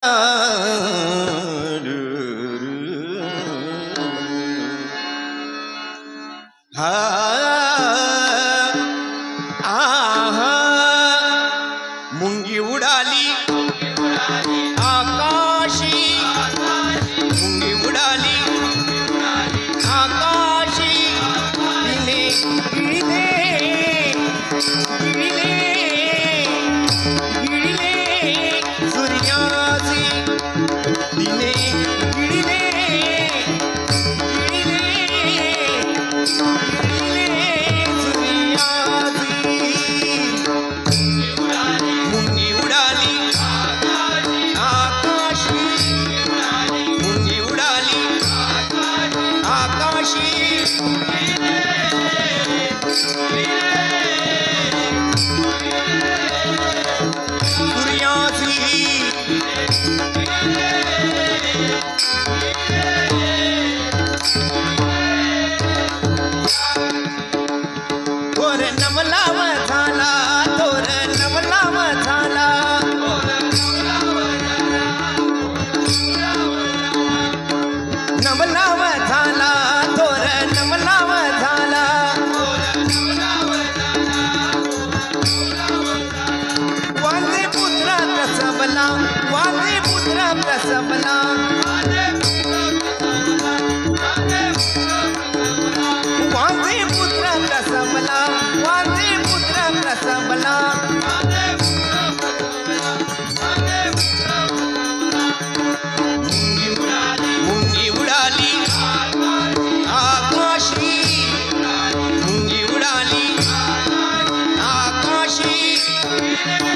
啊 Yeah. Thank.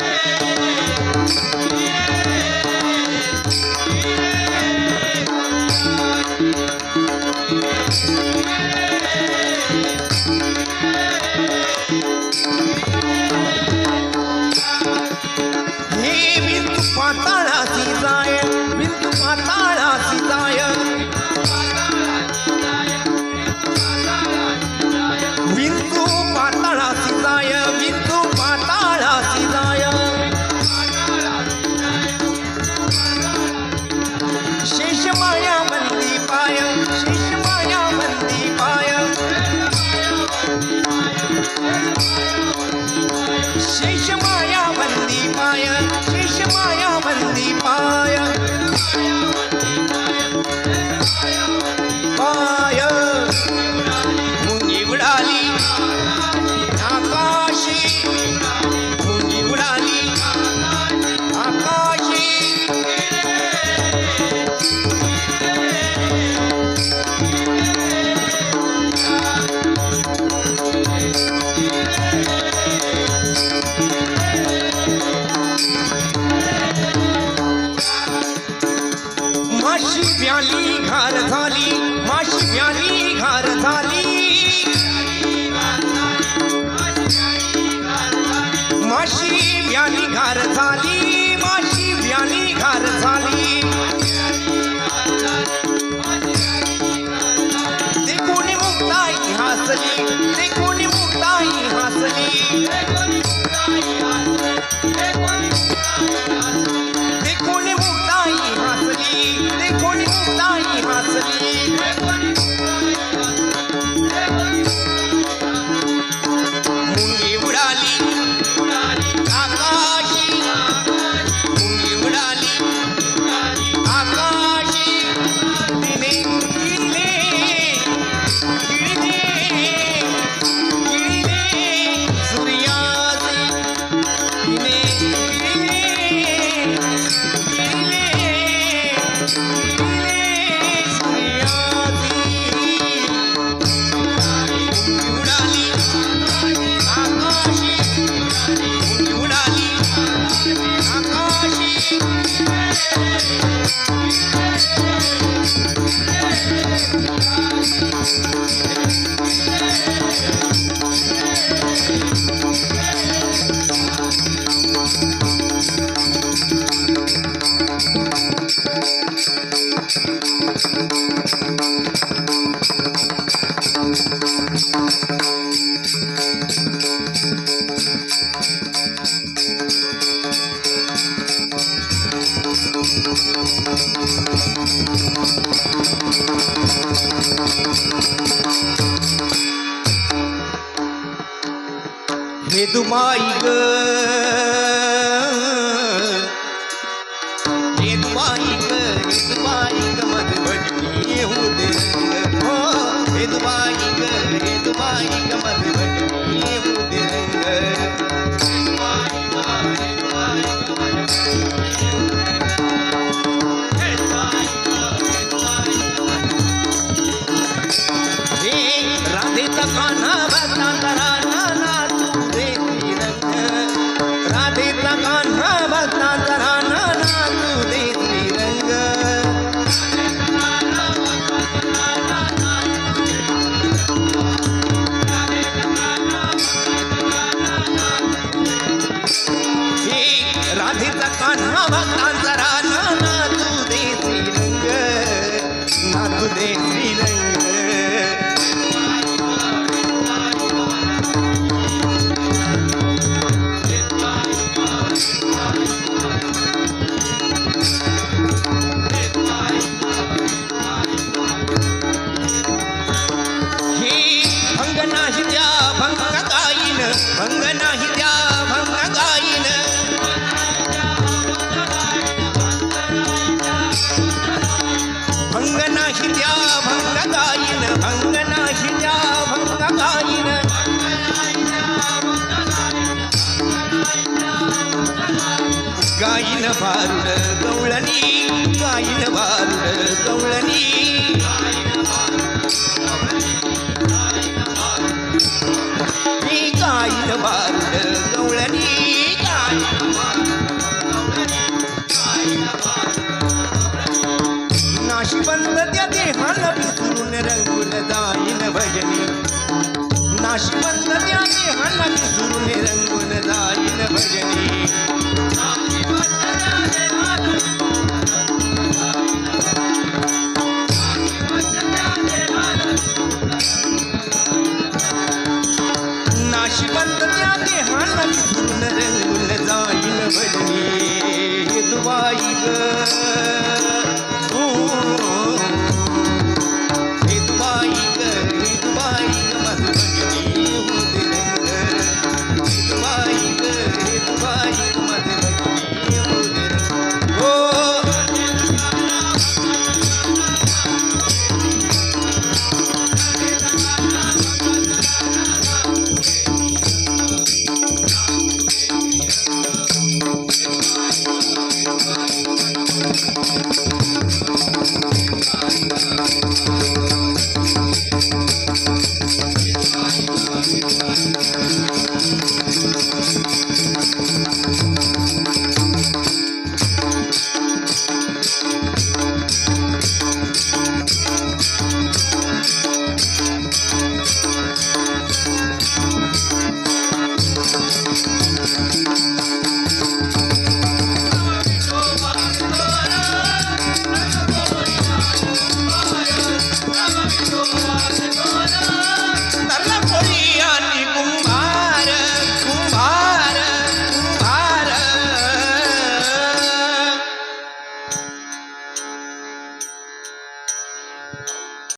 झाली माशी प्याली हेदुमाई ग हेदुमाई ग हेदुमाई ग मधुबनी हो हेदुमाई ग हेदुमाई ग मधुबनी नाही त्या भंग गाईन भंग नाही त्या भंग गाईन भंग नाही त्या भंग गाईन भंग नाही त्या भंग गाईन गाईन भारुड गवळणी गाईन भारुड गवळणी. गाईन गवळणी गाईन नाशिबंद त्या देहाला विसरून रंगून जाईन भजनी. नाशिबंद बनी जाईन दुबाई ग।